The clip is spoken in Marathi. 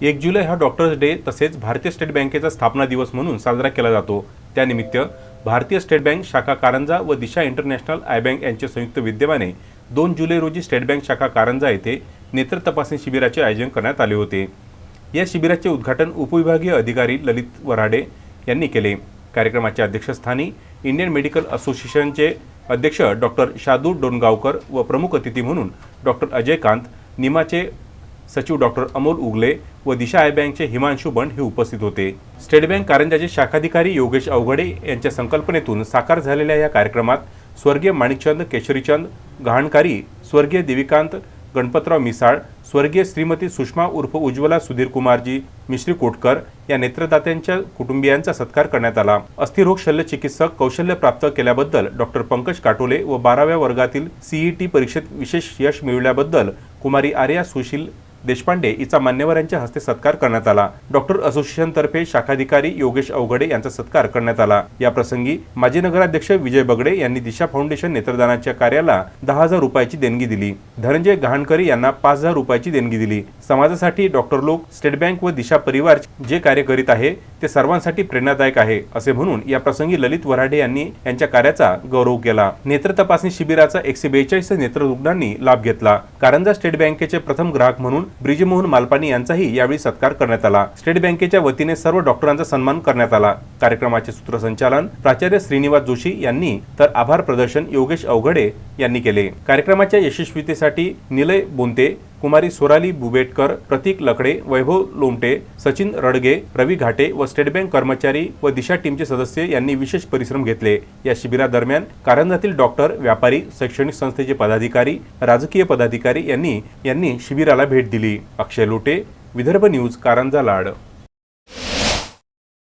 एक जुलै हा डॉक्टर्स डे तसेच भारतीय स्टेट बँकेचा स्थापना दिवस म्हणून साजरा केला जातो. त्यानिमित्त भारतीय स्टेट बँक शाखा कारंजा व दिशा इंटरनॅशनल आय बँक यांच्या संयुक्त विद्यमाने दोन जुलै रोजी स्टेट बँक शाखा कारंजा येथे नेत्र तपासणी शिबिराचे आयोजन करण्यात आले होते. या शिबिराचे उद्घाटन उपविभागीय अधिकारी ललित वराडे यांनी केले. कार्यक्रमाच्या अध्यक्षस्थानी इंडियन मेडिकल असोसिएशनचे अध्यक्ष डॉक्टर शादू डोनगावकर व प्रमुख अतिथी म्हणून डॉक्टर अजय कांत निमाचे सचिव डॉक्टर अमोल उगले व दिशा आय बँकचे हिमांशू बंड हे उपस्थित होते. स्टेट बँक कारंजाचे शाखाधिकारी योगेश अवघडे यांच्या संकल्पनेतून साकार झालेल्या या कार्यक्रमात स्वर्गीय माणिकचंद केशरीचंद गहाणकारी स्वर्गीय देविकांत गणपतराव मिसाळ स्वर्गीय श्रीमती सुषमा उर्फ उज्ज्वला सुधीर कुमारजी मिश्री कोटकर या नेत्रदात्यांच्या कुटुंबियांचा सत्कार करण्यात आला. अस्थिरोग शल्य चिकित्सक कौशल्य प्राप्त केल्याबद्दल डॉक्टर पंकज काटोले व बाराव्या वर्गातील सीईटी परीक्षेत विशेष यश मिळवल्याबद्दल कुमारी आर्या सुशील देशपांडे हिचा मान्यवरांच्या हस्ते सत्कार करण्यात आला. डॉक्टर असोसिएशनतर्फे शाखाधिकारी योगेश अवघडे यांचा सत्कार करण्यात आला. या प्रसंगी माजी नगराध्यक्ष विजय बगडे यांनी दिशा फाउंडेशन नेत्रदानाच्या कार्याला दहा हजार रुपयाची देणगी दिली. धनंजय गहाणकरी यांना पाच हजार रुपयाची देणगी दिली. समाजासाठी डॉक्टर लोक स्टेट बँक व दिशा परिवार जे कार्य करीत आहे ते सर्वांसाठी प्रेरणादायक आहे असे म्हणून या प्रसंगी ललित वराडे यांनी यांच्या कार्याचा गौरव केला. नेत्र तपासणी शिबिराचा एकशे बेचाळीस नेत्र रुग्णांनी लाभ घेतला. कारंजा स्टेट बँकेचे प्रथम ग्राहक म्हणून ब्रिजमोहन मालपानी यांचाही यावेळी सत्कार करण्यात आला. स्टेट बँकेच्या वतीने सर्व डॉक्टरांचा सन्मान करण्यात आला. कार्यक्रमाचे सूत्रसंचालन प्राचार्य श्रीनिवास जोशी यांनी तर आभार प्रदर्शन योगेश अवघडे यांनी केले. कार्यक्रमाच्या यशस्वीतेसाठी निलय बोंते कुमारी सोराली बुबेटकर प्रतीक लकडे वैभव लोमटे सचिन रडगे रवी घाटे व स्टेट बँक कर्मचारी व दिशा टीमचे सदस्य यांनी विशेष परिश्रम घेतले. या शिबिरादरम्यान कारंजातील डॉक्टर व्यापारी शैक्षणिक संस्थेचे पदाधिकारी राजकीय पदाधिकारी यांनी यांनी शिबिराला भेट दिली. अक्षय लोटे विदर्भ न्यूज कारंजा लाड.